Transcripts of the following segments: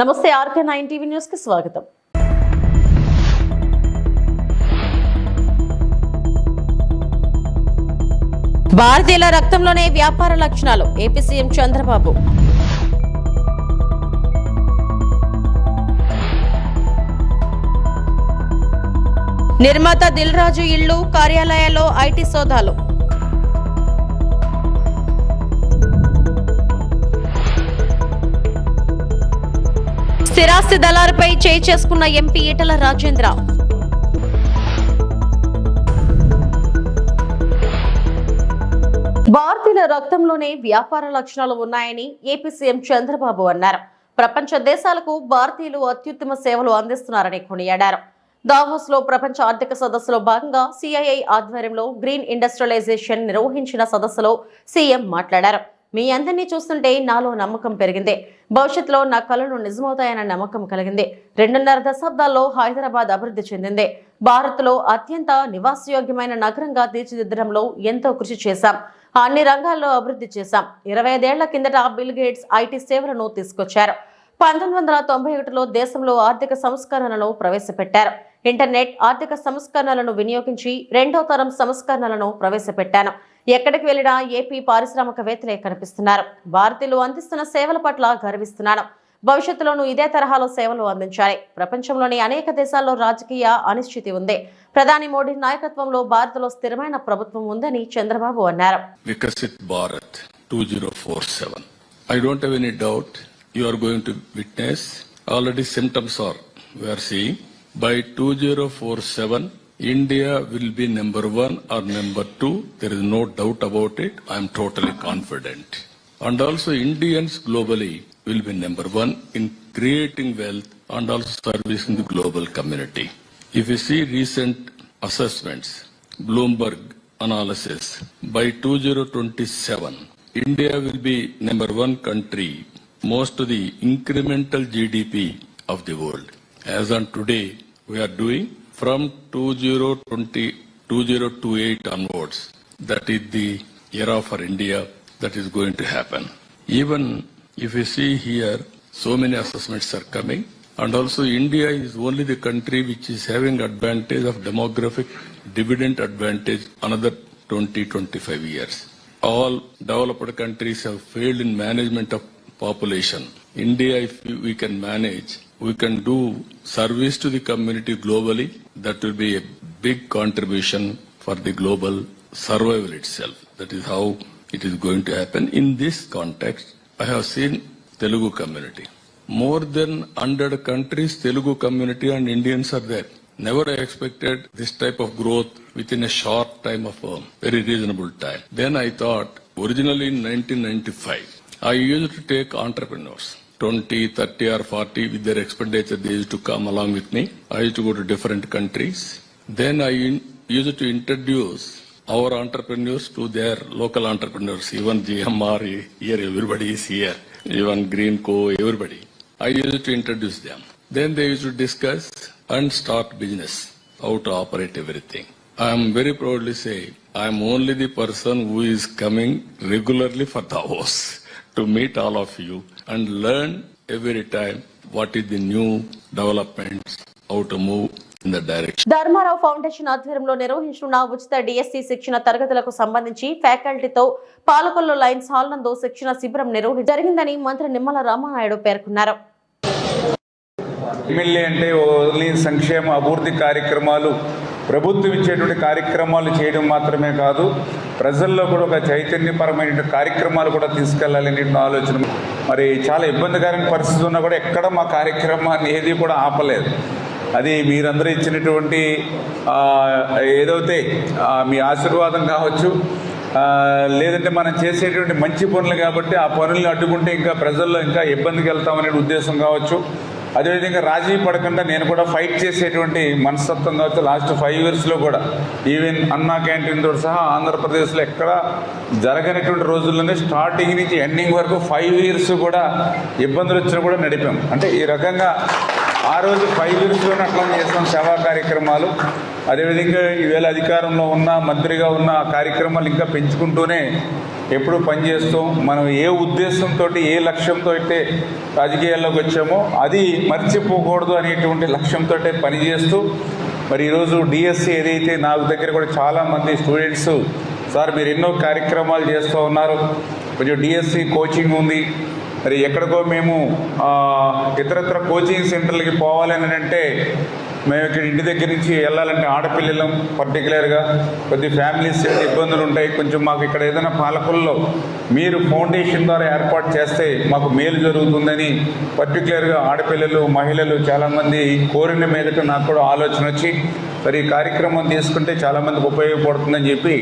నమస్తే RK nine TV న్యూస్కి స్వాగతం. భారతీయుల రక్తంలోనే వ్యాపార లక్షణాలు. AP CM Chandrababu. నిర్మాత దిల్ రాజు ఇళ్ళు కార్యాలయాల్లో ఐటీ సోదాలు. స్థిరాస్తి దళాలపై చేయి చేసుకున్న ఎంపీ ఈటల రాజేంద్ర. భారతీయుల రక్తంలోనే వ్యాపార లక్షణాలు ఉన్నాయని ఏపీ సీఎం చంద్రబాబు అన్నారు. ప్రపంచ దేశాలకు భారతీయులు అత్యుత్తమ సేవలు అందిస్తున్నారని కొనియాడారు. దావోస్లో ప్రపంచ ఆర్థిక సదస్సులో భాగంగా సిఐఐ ఆధ్వర్యంలో గ్రీన్ ఇండస్ట్రియలైజేషన్ నిర్వహించిన సదస్సులో సీఎం మాట్లాడారు. మీ అందరినీ చూస్తుంటే నాలో నమ్మకం పెరిగింది. భవిష్యత్తులో నా కళలు నిజమవుతాయన్న నమ్మకం కలిగింది. రెండున్నర దశాబ్దాల్లో హైదరాబాద్ అభివృద్ధి చెందింది. భారత్లో అత్యంత నివాసయోగ్యమైన నగరంగా తీర్చిదిద్దడంలో ఎంతో కృషి చేశాం. అన్ని రంగాల్లో అభివృద్ధి చేశాం. ఇరవై ఐదేళ్ళ కిందట బిల్ గేట్స్ ఐటీ సేవలను తీసుకొచ్చారు. పంతొమ్మిది వందల తొంభై ఒకటిలో దేశంలో ఆర్థిక సంస్కరణలను ప్రవేశపెట్టారు. ఇంటర్నెట్ ఆర్థిక సంస్కరణలను వినియోగించి రెండో తరం సంస్కరణలను ప్రవేశపెట్టాను. ఎక్కడికి వెళ్ళినా ఏపీ పారిశ్రామికవేత్తలే కనిపిస్తున్నారు. భారతీయులు అందిస్తున్న సేవల పట్ల గర్విస్తున్నాను. భవిష్యత్తులోనూ ఇదే తరహాలో సేవలు అందించాలి. ప్రపంచంలోని అనేక దేశాల్లో రాజకీయ అనిశ్చితి ఉంది. ప్రధాని మోడీ నాయకత్వంలో భారత్లో స్థిరమైన ప్రభుత్వం ఉందని చంద్రబాబు అన్నారు. Vikasit Bharat 2047. I don't have any doubt you are going to witness. Already symptoms are we are seeing. By 2047 India will be number one or number two. There is no doubt about it. I am totally confident. And also Indians globally will be number one in creating wealth and also servicing the global community. If you see recent assessments, Bloomberg analysis, by 2027, India will be number one country, most of the incremental GDP of the world. As on today, we are doing from 2020, 2028 onwards. That is the era for India that is going to happen. Even if you see here, so many assessments are coming. And also India is only the country which is having advantage of demographic dividend advantage another 20, 25 years. All developed countries have failed in management of population. India, if we can manage, we can do service to the community globally. That will be a big contribution for the global survival itself. That is how it is going to happen. In this context, I have seen Telugu community. More than 100 countries, Telugu community and Indians are there. Never I expected this type of growth within a short time of a very reasonable time. Then I thought, originally in 1995, I used to take entrepreneurs, 20, 30 or 40 with their expenditure, they used to come along with me. I used to go to different countries. Then I used to introduce our entrepreneurs to their local entrepreneurs, even GMR, here everybody is here, even Greenco, everybody. I used to introduce them. Then they used to discuss and start business, how to operate everything. I am very proudly say, I am only the person who is coming regularly for Davos to meet all of you and learn every time what is the new developments, how to move in the direction. Dharmarao foundation ఆధ్వర్యంలో నిర్వహించనున్న ఉచిత DSC శిక్షణ తరగతులకు సంబంధించి ఫ్యాకల్టీతో Palakollu lines hall నందు శిక్షణ శిబిరం నిర్వహి జరిగిందని మంత్రి నిమ్మల రామానాయుడు పేర్కొన్నారు ఎమ్మెల్యే అంటే ఓన్లీ సంక్షేమ అభివృద్ధి కార్యక్రమాలు ప్రభుత్వం ఇచ్చేటువంటి కార్యక్రమాలు చేయడం మాత్రమే కాదు ప్రజల్లో కూడా ఒక చైతన్యపరమైన కార్యక్రమాలు కూడా తీసుకెళ్ళాలనే ఆలోచన. మరి చాలా ఇబ్బందికరమైన పరిస్థితి ఉన్నా కూడా ఎక్కడ మా కార్యక్రమాన్ని ఏది కూడా ఆపలేదు. అది మీరందరూ ఇచ్చినటువంటి ఏదైతే మీ ఆశీర్వాదం కావచ్చు లేదంటే మనం చేసేటువంటి మంచి పనులు కాబట్టి ఆ పనులను అడ్డుకుంటే ఇంకా ప్రజల్లో ఇంకా ఇబ్బందికి వెళ్తామనే ఉద్దేశం కావచ్చు. అదేవిధంగా రాజీ పడకుండా నేను కూడా ఫైట్ చేసేటువంటి మనస్తత్వం కావచ్చు లాస్ట్ ఫైవ్ ఇయర్స్లో కూడా ఈవెన్ అన్నా క్యాంటీన్తో సహా ఆంధ్రప్రదేశ్లో ఎక్కడ జరగనటువంటి రోజుల్లోనే స్టార్టింగ్ నుంచి ఎండింగ్ వరకు ఫైవ్ ఇయర్స్ కూడా ఇబ్బందులు వచ్చినా కూడా నడిపాం. అంటే ఈ రకంగా ఆ రోజు ఫైవ్ ఇయర్స్లోనే అట్లా చేస్తాం సేవా కార్యక్రమాలు. అదేవిధంగా ఈవేళ అధికారంలో ఉన్న మంత్రిగా ఉన్న కార్యక్రమాలు ఇంకా పెంచుకుంటూనే ఎప్పుడు పనిచేస్తాం మనం ఏ ఉద్దేశంతో ఏ లక్ష్యంతో అయితే రాజకీయాల్లోకి వచ్చామో అది మర్చిపోకూడదు అనేటువంటి లక్ష్యంతో పనిచేస్తూ మరి ఈరోజు డిఎస్సి ఏదైతే నాకు దగ్గర కూడా చాలామంది స్టూడెంట్స్ సార్ మీరు ఎన్నో కార్యక్రమాలు చేస్తూ ఉన్నారు కొంచెం డిఎస్సి కోచింగ్ ఉంది మరి ఎక్కడికో మేము ఇతరత్ర కోచింగ్ సెంటర్లకి పోవాలని అంటే మేము ఇక్కడ ఇంటి దగ్గర నుంచి వెళ్ళాలంటే ఆడపిల్లలం పర్టికులర్గా కొద్ది ఫ్యామిలీస్ ఇబ్బందులు ఉంటాయి. కొంచెం మాకు ఇక్కడ ఏదైనా పాలకుల్లో మీరు ఫౌండేషన్ ద్వారా ఏర్పాటు చేస్తే మాకు మేలు జరుగుతుందని పర్టికులర్గా ఆడపిల్లలు మహిళలు చాలామంది కోరిన మీదట నాకు కూడా ఆలోచన వచ్చి మరి ఈ కార్యక్రమం తీసుకుంటే చాలామందికి ఉపయోగపడుతుందని చెప్పి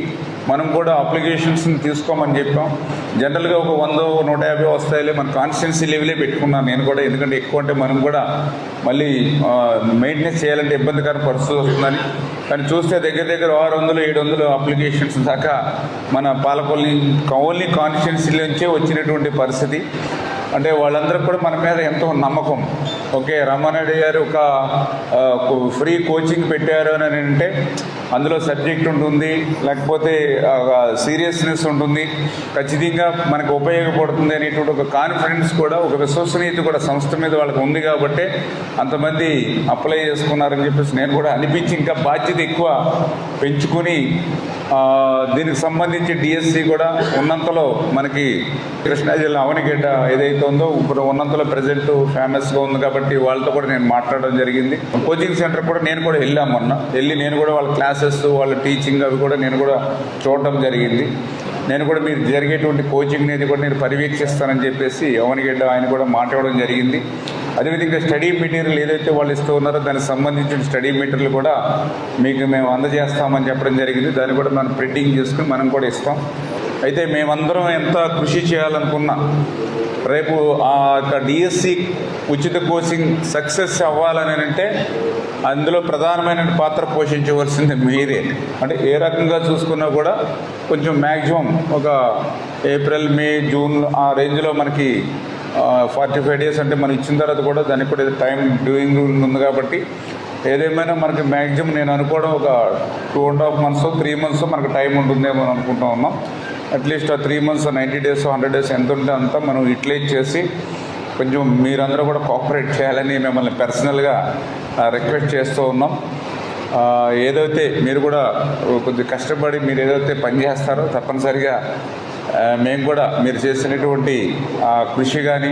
మనం కూడా అప్లికేషన్స్ని తీసుకోమని చెప్పాం. జనరల్గా ఒక వంద నూట యాభై వస్తాయిలే మన కాన్స్టిట్యున్సీ లెవెలే పెట్టుకున్నాను నేను కూడా. ఎందుకంటే ఎక్కువ అంటే మనం కూడా మళ్ళీ మెయింటెనెన్స్ చేయాలంటే ఇబ్బందికర పరిస్థితి వస్తుందని. కానీ చూస్తే దగ్గర దగ్గర ఆరు వందలు ఏడు వందలు అప్లికేషన్స్ దాకా మన పాలకొల్ని ఓన్లీ కాన్స్టిట్యున్సీ నుంచే వచ్చినటువంటి పరిస్థితి. అంటే వాళ్ళందరూ కూడా మన మీద ఎంతో నమ్మకం. ఓకే రమణారెడ్డి గారు ఒక ఫ్రీ కోచింగ్ పెట్టారు అని అంటే అందులో సబ్జెక్ట్ ఉంటుంది లేకపోతే సీరియస్నెస్ ఉంటుంది. ఖచ్చితంగా మనకు ఉపయోగపడుతుంది అనేటువంటి ఒక కాన్ఫిడెన్స్ కూడా ఒక విశ్వసనీయత కూడా సంస్థ మీద వాళ్ళకి ఉంది కాబట్టి అంతమంది అప్లై చేసుకున్నారని చెప్పేసి నేను కూడా అనిపించి ఇంకా బాధ్యత ఎక్కువ పెంచుకొని దీనికి సంబంధించి డిఎస్సి కూడా ఉన్నంతలో మనకి కృష్ణా జిల్లా అవనిగేట ఏదైతే ఉందో ఇప్పుడు ఉన్నంతలో ప్రజెంట్ ఫేమస్గా ఉంది కాబట్టి వాళ్ళతో కూడా నేను మాట్లాడడం జరిగింది. కోచింగ్ సెంటర్ కూడా నేను కూడా వెళ్ళాం మొన్న. వెళ్ళి నేను కూడా వాళ్ళ క్లాసెస్ వాళ్ళ టీచింగ్ అవి కూడా నేను కూడా చూడటం జరిగింది. నేను కూడా మీరు జరిగేటువంటి కోచింగ్ అనేది కూడా నేను పర్యవేక్షిస్తానని చెప్పేసి అవనిగడ్డ ఆయన కూడా మాట్లాడడం జరిగింది. అదేవిధంగా స్టడీ మెటీరియల్ ఏదైతే వాళ్ళు ఇస్తూ ఉన్నారో దానికి సంబంధించిన స్టడీ మెటీరియల్ కూడా మీకు మేము అందజేస్తామని చెప్పడం జరిగింది. దాన్ని కూడా మనం ప్రింటింగ్ చేసుకుని మనం కూడా ఇస్తాం. అయితే మేమందరం ఎంత కృషి చేయాలనుకున్నా రేపు ఆ యొక్క డిఎస్సి ఉచిత కోచింగ్ సక్సెస్ అవ్వాలని అంటే అందులో ప్రధానమైన పాత్ర పోషించవలసింది మీరే. అంటే ఏ రకంగా చూసుకున్నా కూడా కొంచెం మ్యాక్సిమం ఒక ఏప్రిల్ మే జూన్ ఆ రేంజ్లో మనకి ఫార్టీ ఫైవ్ డేస్ అంటే మనం ఇచ్చిన తర్వాత కూడా దానికి కూడా టైం డ్యూయింగ్ ఉంది కాబట్టి ఏదేమైనా మనకి మ్యాక్సిమం నేను అనుకోవడం ఒక two and half months three months మనకు టైం ఉంటుందేమో అని అనుకుంటా ఉన్నాం. అట్లీస్ట్ ఆ three months ninety days hundred days ఎంత ఉంటే అంతా మనం యూటిలైజ్ చేసి కొంచెం మీరందరూ కూడా కోఆపరేట్ చేయాలని మిమ్మల్ని పర్సనల్గా రిక్వెస్ట్ చేస్తూ ఉన్నాం. ఏదైతే మీరు కూడా కొద్దిగా కష్టపడి మీరు ఏదైతే పని చేస్తారో తప్పనిసరిగా మేము కూడా మీరు చేసినటువంటి ఆ, కృషి కానీ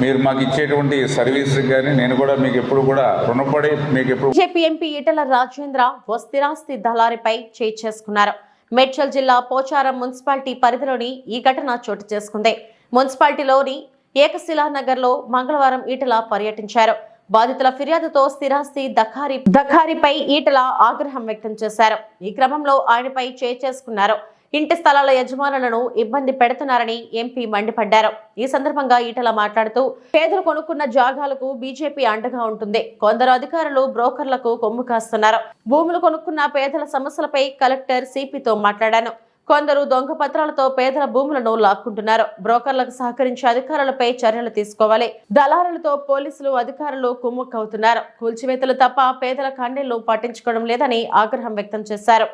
మీరు మాకు ఇచ్చేటువంటి సర్వీస్ కానీ నేను కూడా మీకు ఎప్పుడు కూడా రుణపడి మీకు ఎప్పుడు బీజేపీ ఎంపీ ఈటల రాజేంద్ర ఓ స్థిరాస్తి దళారిపై చేయి చేసుకున్నారు. మేడ్చల్ జిల్లా పోచారం మున్సిపాలిటీ పరిధిలోని ఈ ఘటన చోటు చేసుకుంది. మున్సిపాలిటీలోని ఏకశిలా నగర్లో మంగళవారం ఈటల పర్యటించారు. బాధితుల ఫిర్యాదుతో స్థిరాస్తి దఖారి దఖారిపై ఈటల ఆగ్రహం వ్యక్తం చేశారు. ఈ క్రమంలో ఆయనపై చేసుకున్నారు. ఇంటి స్థలాల యజమానులను ఇబ్బంది పెడుతున్నారని ఎంపీ మండిపడ్డారు. ఈ సందర్భంగా ఈటల మాట్లాడుతూ పేదలు కొనుక్కున్న జాగాలకు బీజేపీ అండగా ఉంటుంది. కొందరు అధికారులు బ్రోకర్లకు కొమ్ము కాస్తున్నారు. భూములు కొనుక్కున్న పేదల సమస్యలపై కలెక్టర్ సిపితో మాట్లాడాను. కొందరు దొంగ పత్రాలతో పేదల భూములను లాక్కుంటున్నారు. బ్రోకర్లకు సహకరించే అధికారులపై చర్యలు తీసుకోవాలి. దళారులతో పోలీసులు అధికారులు కుమ్ముక్కవుతున్నారు కూల్చివేతలు తప్ప పేదల కన్నీళ్ళు పట్టించుకోవడం లేదని ఆగ్రహం వ్యక్తం చేశారు.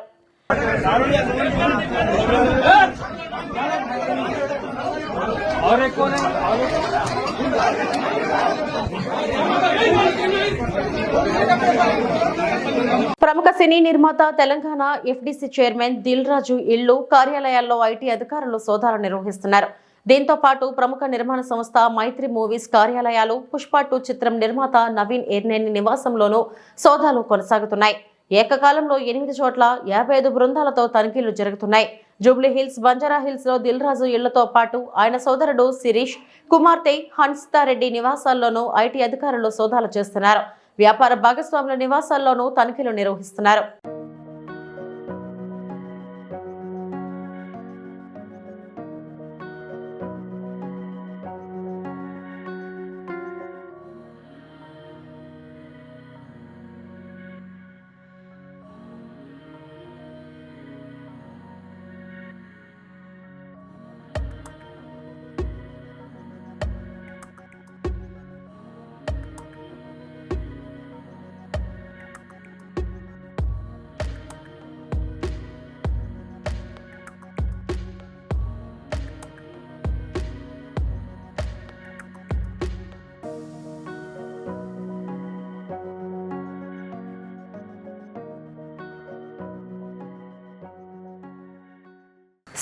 ప్రముఖ సినీ నిర్మాత తెలంగాణ ఎఫ్డీసీ చైర్మన్ దిల్ రాజు ఇళ్ళు కార్యాలయాల్లో ఐటీ అధికారులు సోదాలు నిర్వహిస్తున్నారు. దీంతో పాటు ప్రముఖ నిర్మాణ సంస్థ మైత్రి మూవీస్ కార్యాలయాలు పుష్ప టూ చిత్రం నిర్మాత నవీన్ ఎర్నేని నివాసంలోనూ సోదాలు కొనసాగుతున్నాయి. ఏకకాలంలో ఎనిమిది చోట్ల యాభై ఐదు బృందాలతో తనిఖీలు జరుగుతున్నాయి. జూబ్లీ హిల్స్ బంజారా హిల్స్లో దిల్ రాజు ఇళ్ళతో పాటు ఆయన సోదరుడు శిరీష్ కుమార్తె హన్సితారెడ్డి నివాసాల్లోనూ ఐటీ అధికారులు సోదాలు చేస్తున్నారు. వ్యాపార భాగస్వాముల నివాసాల్లోనూ తనిఖీలు నిర్వహిస్తున్నారు.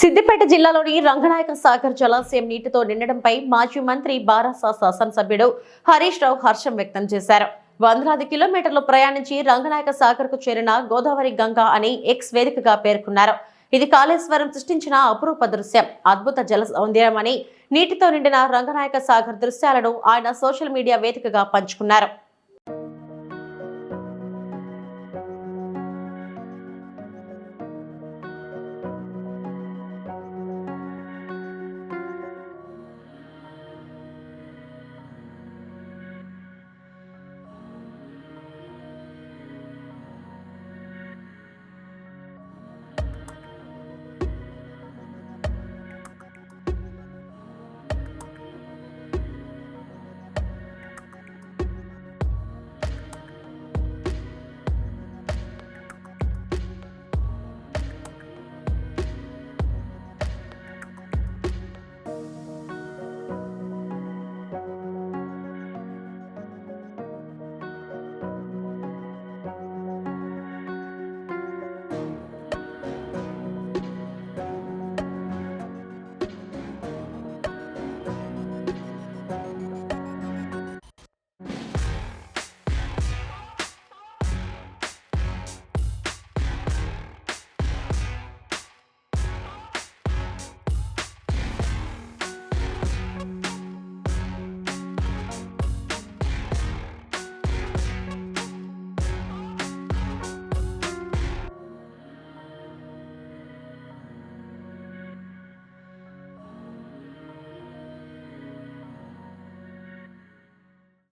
సిద్దిపేట జిల్లాలోని రంగనాయక సాగర్ జలాశయం నీటితో నిండడంపై మాజీ మంత్రి బారాసా శాసనసభ్యుడు హరీష్ రావు హర్షం వ్యక్తం చేశారు. వందలాది కిలోమీటర్లు ప్రయాణించి రంగనాయక సాగర్కు చేరిన గోదావరి గంగా అని ఎక్స్ వేదికగా పేర్కొన్నారు. ఇది కాళేశ్వరం సృష్టించిన అపురూప దృశ్యం అద్భుత జల సౌందర్యమని నీటితో నిండిన రంగనాయక సాగర్ దృశ్యాలను ఆయన సోషల్ మీడియా వేదికగా పంచుకున్నారు.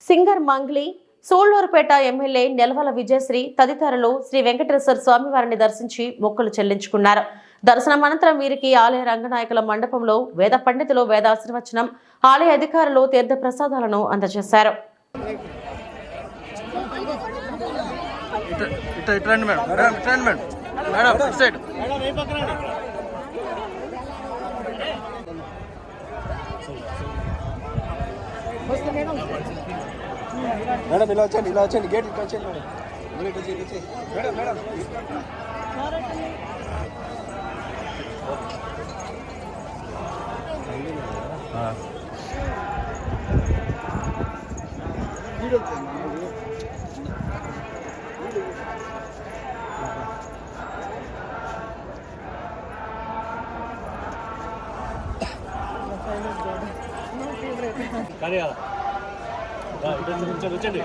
సింగర్ మంగ్లీ సోళ్ళూరుపేట ఎమ్మెల్యే నెలవల విజయశ్రీ తదితరులు శ్రీ వెంకటేశ్వర స్వామివారిని దర్శించి మొక్కులు చెల్లించుకున్నారు. దర్శనం అనంతరం వీరికి ఆలయ రంగనాయకుల మండపంలో వేద పండితులు వేదాశీర్వచనం ఆలయ అధికారులు తీర్థ ప్రసాదాలను అందజేశారు. మేడం. మేడం ఇలా వచ్చండి ఇలా వచ్చండి గేట్ ఇట్లా వచ్చండి మేడం. ఇటు వచ్చి, వచ్చి. Madam madam. కానీ కదా వచ్చండి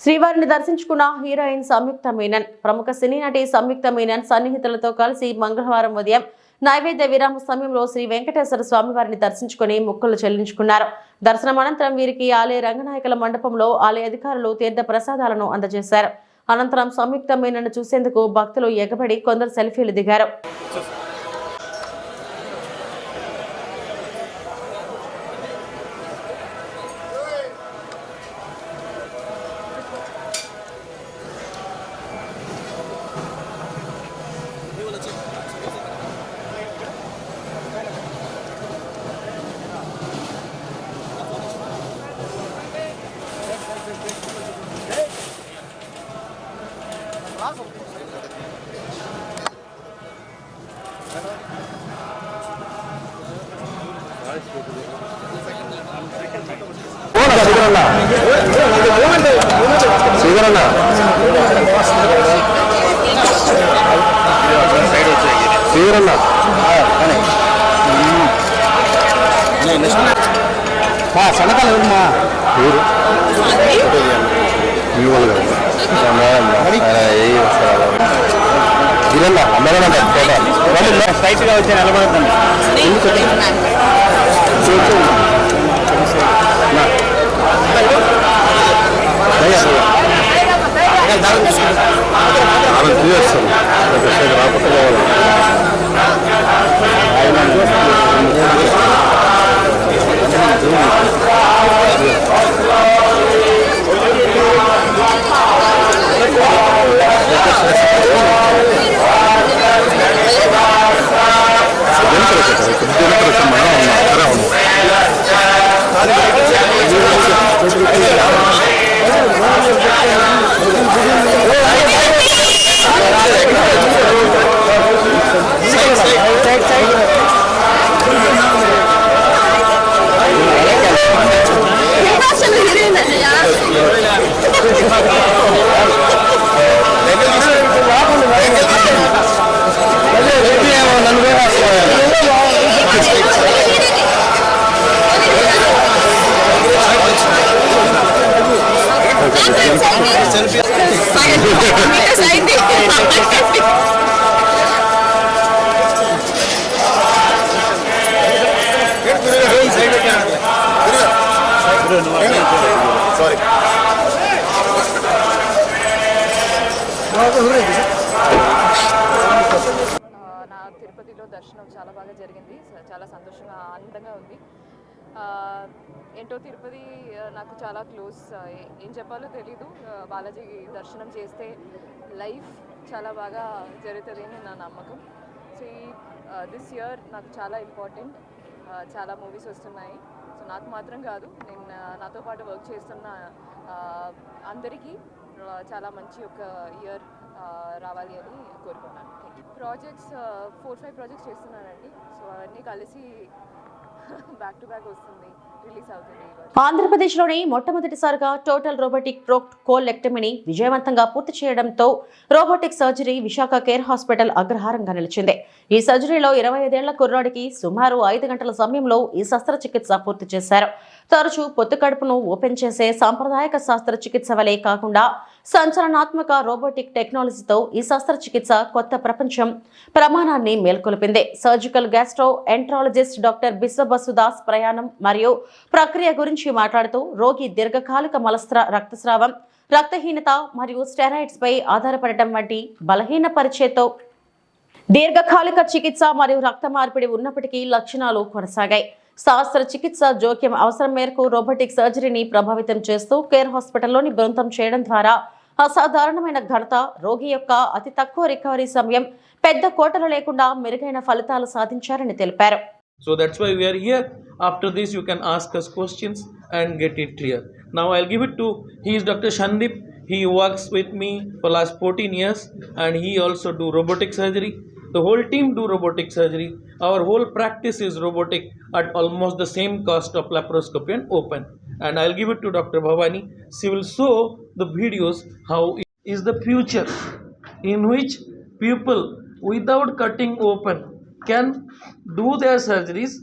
శ్రీవారిని దర్శించుకున్న హీరోయిన్ సంయుక్త మీనన్ ప్రముఖ సినీ నటి సంయుక్త మీనన్ సన్నిహితులతో కలిసి మంగళవారం ఉదయం నైవేద్య విరామ సమయంలో శ్రీ వెంకటేశ్వర స్వామి వారిని దర్శించుకుని మొక్కలు చెల్లించుకున్నారు. దర్శనం అనంతరం వీరికి ఆలయ రంగనాయకుల మండపంలో ఆలయ అధికారులు తీర్థ ప్రసాదాలను అందజేశారు. అనంతరం సంయుక్త చూసేందుకు భక్తులు ఎగబడి కొందరు సెల్ఫీలు దిగారు. శ్రీధరన్న సన్నకాలు ఎవరమ్మా? ఊరు మీ వాళ్ళు గిరన్న అమ్మగారు స్ట్రైట్గా వచ్చి నిలబడతాను 나는 뛰었어. 그렇게 생각 하고 뛰어가라. నా తిరుపతిలో దర్శనం చాలా బాగా జరిగింది. చాలా సంతోషంగా ఆనందంగా ఉంది. ఏంటో తిరుపతి నాకు చాలా క్లోజ్ ఏం చెప్పాలో తెలీదు. బాలాజీ దర్శనం చేస్తే లైఫ్ చాలా బాగా జరుగుతుంది అని నా నమ్మకం. సో ఈ దిస్ ఇయర్ నాకు చాలా ఇంపార్టెంట్ చాలా మూవీస్ వస్తున్నాయి. నాకు మాత్రం కాదు. నేను నాతో పాటు వర్క్ చేస్తున్న అందరికీ చాలా మంచి ఒక ఇయర్ రావాలి అని కోరుకున్నాను ప్రాజెక్ట్స్ ఫోర్ ఫైవ్ ప్రాజెక్ట్స్ చేస్తున్నానండి. సో అవన్నీ కలిసి బ్యాక్ టు బ్యాక్ వస్తుంది. రిలీజ్ అవుతుంది ఆంధ్రప్రదేశ్లోని మొట్టమొదటిసారిగా టోటల్ రోబోటిక్ ప్రోక్ట్ కోలెక్టమీని విజయవంతంగా పూర్తి చేయడంతో robotic surgery Visakha care hospital అగ్రహారంగా నిలిచింది. ఈ సర్జరీలో ఇరవై ఐదేళ్ళ కుర్రాడికి సుమారు ఐదు గంటల సమయంలో ఈ శస్త్రచికిత్స పూర్తి చేశారు. తరచూ పొత్తు కడుపును ఓపెన్ చేసే సాంప్రదాయక శస్త్రచికిత్స వలె కాకుండా సంచలనాత్మక రోబోటిక్ టెక్నాలజీతో ఈ శస్త్రచికిత్స కొత్త ప్రపంచం ప్రమాణాన్ని మేల్కొల్పింది. Surgical gastroenterologist doctor Biswabasudas ప్రయాణం మరియు ప్రక్రియ గురించి మాట్లాడుతూ రోగి దీర్ఘకాలిక మలస్త్ర రక్తస్రావం రక్తహీనత మరియు స్టెరాయిడ్స్పై ఆధారపడటం వంటి బలహీన పరిచయతో దీర్ఘకాలిక చికిత్స మరియు రక్త మార్పిడి ఉన్నప్పటికీ లక్షణాలు కొనసాగాయి. శాస్త్ర చికిత్స జోక్యం అవసరం మేరకు రోబోటిక్ సర్జరీని ప్రభావితం చేస్తూ కేర్ హాస్పిటల్లోని బృందం చేయడం ద్వారా అసాధారణమైన ఘనత రోగి యొక్క అతి తక్కువ రికవరీ సమయం పెద్ద కోటలు లేకుండా మెరుగైన ఫలితాలు సాధించారని తెలిపారు So that's why we are here. After this, you can ask us questions and get it clear. Now I'll give it to he is Dr. Shandip. He works with me for last 14 years and he also do robotic surgery. The whole team do robotic surgery. Our whole practice is robotic at almost the same cost of laparoscopy and open. And I'll give it to Dr. Bhavani. She will show the videos how it is the future in which people without cutting open can do their surgeries,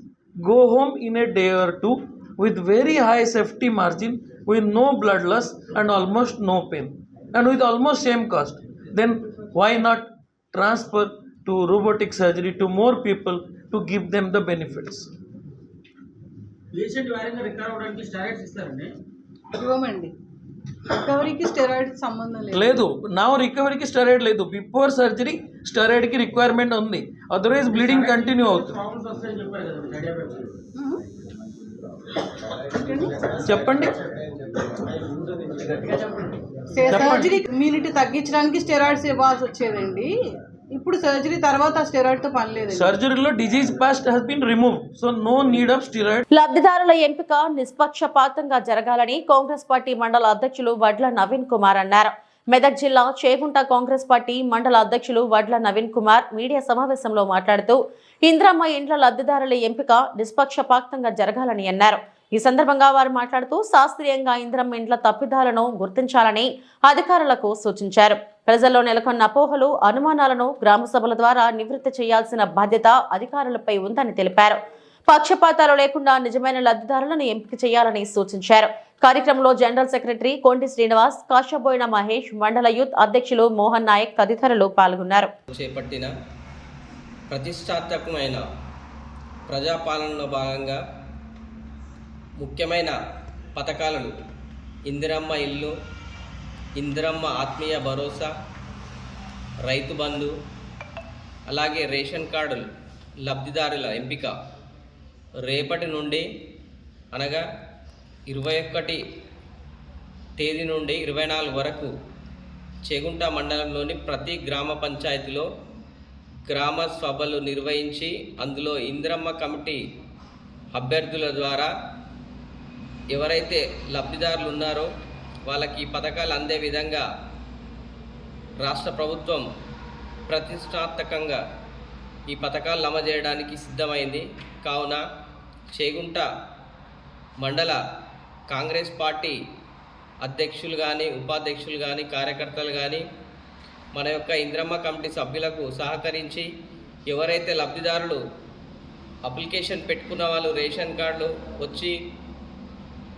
go home in a day or two with very high safety margin, with no blood loss and almost no pain, and with almost same cost. Then why not transfer to robotic surgery to more people to give them the benefits? Patient వేరంగా recover అవడానికి steroids ఇస్తారండి? ఇవ్వమండి. రికవరీకి steroid సంబంధం లేదు. లేదు. నా రికవరీకి steroid లేదు. బిఫోర్ సర్జరీ స్టెరాయిడ్కి రిక్వైర్మెంట్ ఉంది. అదర్వైజ్ బ్లీడింగ్ కంటిన్యూ అవుతుంది. ప్రాబ్లమ్స్ వస్తాయని చెప్పారు? చెప్పండి. సర్జరీ ఇమ్యూనిటీ తగ్గించడానికి స్టెరాయిడ్స్ ఇవ్వాల్సి వచ్చేదండి. ఇప్పుడు సర్జరీ తర్వాత ఆ స్టెరాయిడ్తో పని లేదండి సర్జరీలో disease past has been remove so no need of steroid లబ్ధిదారుల ఎంపిక నిష్పక్షపాతంగా జరగాలని కాంగ్రెస్ పార్టీ మండల అధ్యక్షులు వడ్ల నవీన్ కుమార్ అన్నారు. మెదక్ జిల్లా చేగుంట కాంగ్రెస్ పార్టీ మండల అధ్యక్షులు వడ్ల నవీన్ కుమార్ మీడియా సమావేశంలో మాట్లాడుతూ ఇంద్రమ్మ ఇండ్ల లబ్ధిదారుల ఎంపిక నిష్పక్షపాతంగా జరగాలని అన్నారు. ఈ సందర్భంగా వారు మాట్లాడుతూ శాస్త్రీయంగా ఇంద్రమ్మ ఇండ్ల తప్పిదాలను గుర్తించాలని అధికారులకు సూచించారు. ప్రజల్లో నెలకొన్న అపోహలు అనుమానాలను గ్రామ సభల ద్వారా నివృత్తి చేయాల్సిన బాధ్యత అధికారులపై ఉందని తెలిపారు. పక్షపాతాలు లేకుండా నిజమైన లబ్ధిదారులను ఎంపిక చేయాలని సూచించారు. కార్యక్రమంలో జనరల్ సెక్రటరీ కోంటి శ్రీనివాస్ కాషబోయిన మహేష్ మండల యూత్ అధ్యక్షులు మోహన్ నాయక్ తదితరులు పాల్గొన్నారు. చేపట్టిన ప్రతిష్టాత్మకమైన ప్రజాపాలనలో భాగంగా ముఖ్యమైన పథకాలను ఇందిరమ్మ ఇల్లు ఇందిరమ్మ ఆత్మీయ భరోసా రైతు బంధు అలాగే రేషన్ కార్డులు లబ్ధిదారుల ఎంపిక. రేపటి నుండి అనగా ఇరవై ఒకటి తేదీ నుండి ఇరవై నాలుగు వరకు చేగుంట మండలంలోని ప్రతి గ్రామ పంచాయతీలో గ్రామ సభలు నిర్వహించి అందులో ఇందిరమ్మ కమిటీ అభ్యర్థుల ద్వారా ఎవరైతే లబ్ధిదారులు ఉన్నారో వాళ్ళకి ఈ పథకాలు అందే విధంగా రాష్ట్ర ప్రభుత్వం ప్రతిష్టాత్మకంగా ఈ పథకాలు అమలు చేయడానికి సిద్ధమైంది. కావున చేగుంట మండల కాంగ్రెస్ పార్టీ అధ్యక్షులు కానీ ఉపాధ్యక్షులు కానీ కార్యకర్తలు కానీ మన యొక్క ఇంద్రమ్మ కమిటీ సభ్యులకు సహకరించి ఎవరైతే లబ్ధిదారులు అప్లికేషన్ పెట్టుకున్న వాళ్ళు రేషన్ కార్డులు వచ్చి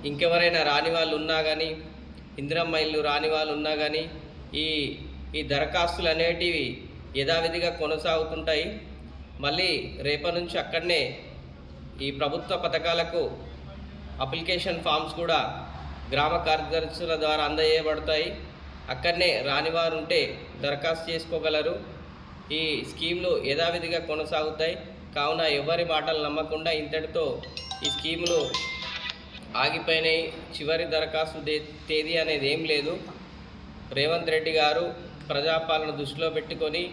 ఇంకెవరైనా రాని వాళ్ళు ఉన్నా కానీ ఇందిరమ్మ ఇల్లు రాని వాళ్ళు ఉన్నా కానీ ఈ ఈ దరఖాస్తులు అనేటివి యథావిధిగా కొనసాగుతుంటాయి. మళ్ళీ రేపటి నుంచి అక్కడనే ఈ ప్రభుత్వ పథకాలకు అప్లికేషన్ ఫామ్స్ కూడా గ్రామ కార్యదర్శుల ద్వారా అందజేయబడతాయి. అక్కడనే రానివారు ఉంటే దరఖాస్తు చేసుకోగలరు. ఈ స్కీమ్లు యథావిధిగా కొనసాగుతాయి. కావున ఎవరి మాటలు నమ్మకుండా ఇంతటితో ఈ స్కీములు ఆగిపోయినాయి చివరి దరఖాస్తు తేదీ అనేది ఏం లేదు. రేవంత్ రెడ్డి గారు ప్రజాపాలన దృష్టిలో పెట్టుకొని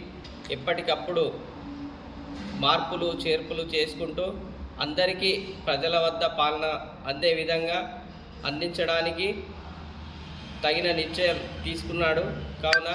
ఎప్పటికప్పుడు మార్పులు చేర్పులు చేసుకుంటూ అందరికీ ప్రజల వద్ద పాలన అందే విధంగా అందించడానికి తగిన నిశ్చయం తీసుకున్నాడు. కావున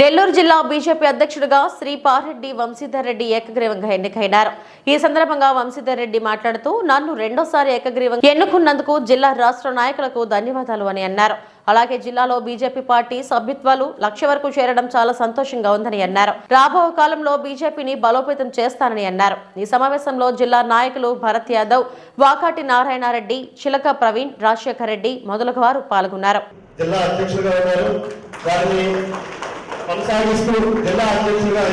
నెల్లూరు జిల్లా బీజేపీ అధ్యక్షుడిగా శ్రీ పారెడ్డి వంశీధర్ రెడ్డి ఏకగ్రీవంగా ఎన్నికైనారు. ఈ సందర్భంగా వంశీధర్ రెడ్డి మాట్లాడుతూ నన్ను రెండోసారి ఏకగ్రీవంగా ఎన్నుకున్నందుకు జిల్లా రాష్ట్ర నాయకులకు ధన్యవాదాలు అని అన్నారు. అలాగే జిల్లాలో బీజేపీ పార్టీ సభ్యత్వాలు లక్ష వరకు చేరడం చాలా సంతోషంగా ఉందని అన్నారు. రాబో కాలంలో బీజేపీని బలోపేతం చేస్తానని అన్నారు. ఈ సమావేశంలో జిల్లా నాయకులు భరత్ యాదవ్ వాకాటి నారాయణారెడ్డి చిలక ప్రవీణ్ రాజశేఖర్ రెడ్డి మొదలగు వారు పాల్గొన్నారు. జిల్లా అధ్యక్షులుగా ఉన్నారు. కొనసాగిస్తూ జిల్లా అధ్యక్షులుగా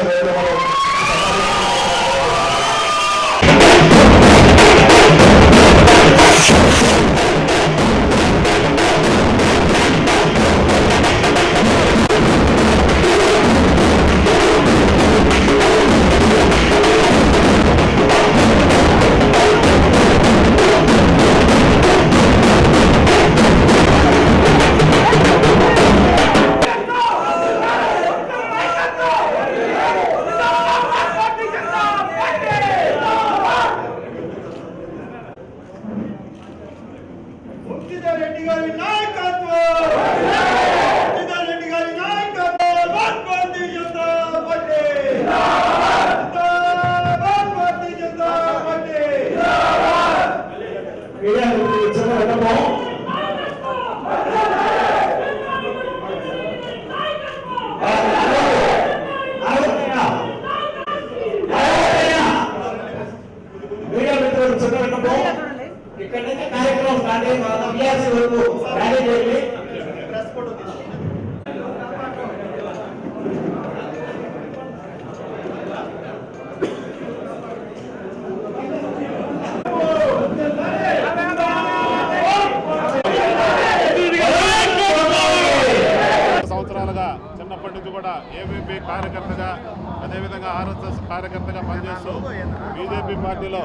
బీజేపీ పార్టీలో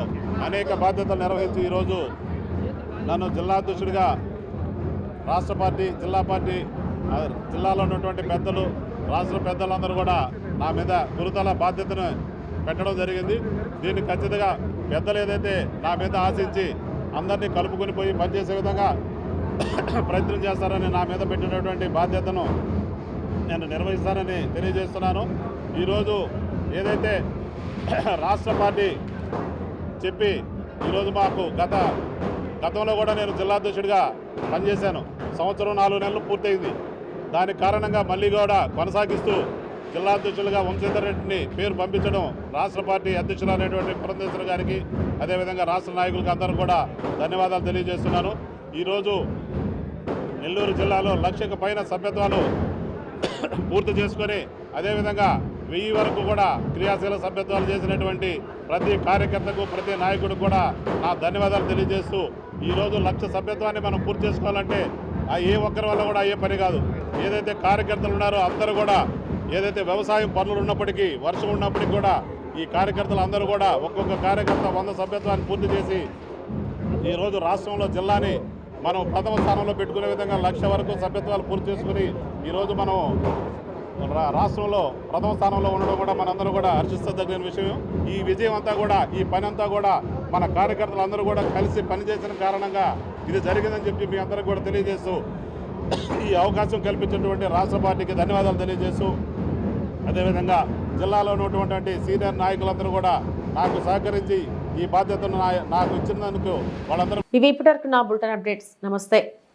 అనేక బాధ్యతలు నిర్వహించి ఈరోజు నన్ను జిల్లా అధ్యక్షుడిగా రాష్ట్ర పార్టీ జిల్లా పార్టీ జిల్లాలో ఉన్నటువంటి పెద్దలు రాష్ట్ర పెద్దలందరూ కూడా నా మీద గురుతల బాధ్యతను పెట్టడం జరిగింది. దీన్ని ఖచ్చితంగా పెద్దలు ఏదైతే నా మీద ఆశించి అందరినీ కలుపుకొని పోయి పనిచేసే విధంగా ప్రయత్నం చేస్తారని నా మీద పెట్టినటువంటి బాధ్యతను నేను నిర్వహిస్తానని తెలియజేస్తున్నాను. ఈరోజు ఏదైతే రాష్ట్ర పార్టీ చెప్పి ఈరోజు మాకు గత గతంలో కూడా నేను జిల్లా అధ్యక్షుడిగా పనిచేశాను. సంవత్సరం నాలుగు నెలలు పూర్తయింది. దానికి కారణంగా మళ్ళీ కూడా కొనసాగిస్తూ జిల్లా అధ్యక్షులుగా వంశీధర్ రెడ్డిని పేరు పంపించడం రాష్ట్ర పార్టీ అధ్యక్షులైనటువంటి పురంధేశ్వర గారికి అదేవిధంగా రాష్ట్ర నాయకులకు అందరూ కూడా ధన్యవాదాలు తెలియజేస్తున్నాను. ఈరోజు నెల్లూరు జిల్లాలో లక్షకు పైన సభ్యత్వాలు పూర్తి చేసుకొని అదేవిధంగా వెయ్యి వరకు కూడా క్రియాశీల సభ్యత్వాలు చేసినటువంటి ప్రతి కార్యకర్తకు ప్రతి నాయకుడికి కూడా నా ధన్యవాదాలు తెలియజేస్తూ ఈరోజు లక్ష సభ్యత్వాన్ని మనం పూర్తి చేసుకోవాలంటే ఆ ఏ ఒక్కరి వల్ల కూడా అయ్యే పని కాదు. ఏదైతే కార్యకర్తలు ఉన్నారో అందరూ కూడా ఏదైతే వ్యవసాయం పనులు ఉన్నప్పటికీ వర్షం ఉన్నప్పటికీ కూడా ఈ కార్యకర్తలు అందరూ కూడా ఒక్కొక్క కార్యకర్త వంద సభ్యత్వాన్ని పూర్తి చేసి ఈరోజు రాష్ట్రంలో జిల్లాని మనం ప్రథమ స్థానంలో పెట్టుకునే విధంగా లక్ష వరకు సభ్యత్వాలు పూర్తి చేసుకుని ఈరోజు మనం రాష్ట్రంలో ప్రథమ స్థానంలో ఉండడం కూడా మనందరూ కూడా హర్షిస్తదగిన విషయం. ఈ విజయం అంతా కూడా ఈ పని అంతా కూడా మన కార్యకర్తలందరూ కూడా కలిసి పనిచేసిన కారణంగా ఇది జరిగిందని చెప్పి మీ అందరికీ కూడా తెలియజేస్తూ ఈ అవకాశం కల్పించినటువంటి రాష్ట్ర పార్టీకి ధన్యవాదాలు తెలియజేస్తూ అదేవిధంగా జిల్లాలో ఉన్నటువంటి సీనియర్ నాయకులందరూ కూడా నాకు సహకరించి ఈ బాధ్యతను నా- నాకు ఇచ్చినందుకు వాళ్ళందరూ ఇవి ఇప్పటివరకు నా బులెటిన్ అప్డేట్స్. నమస్తే.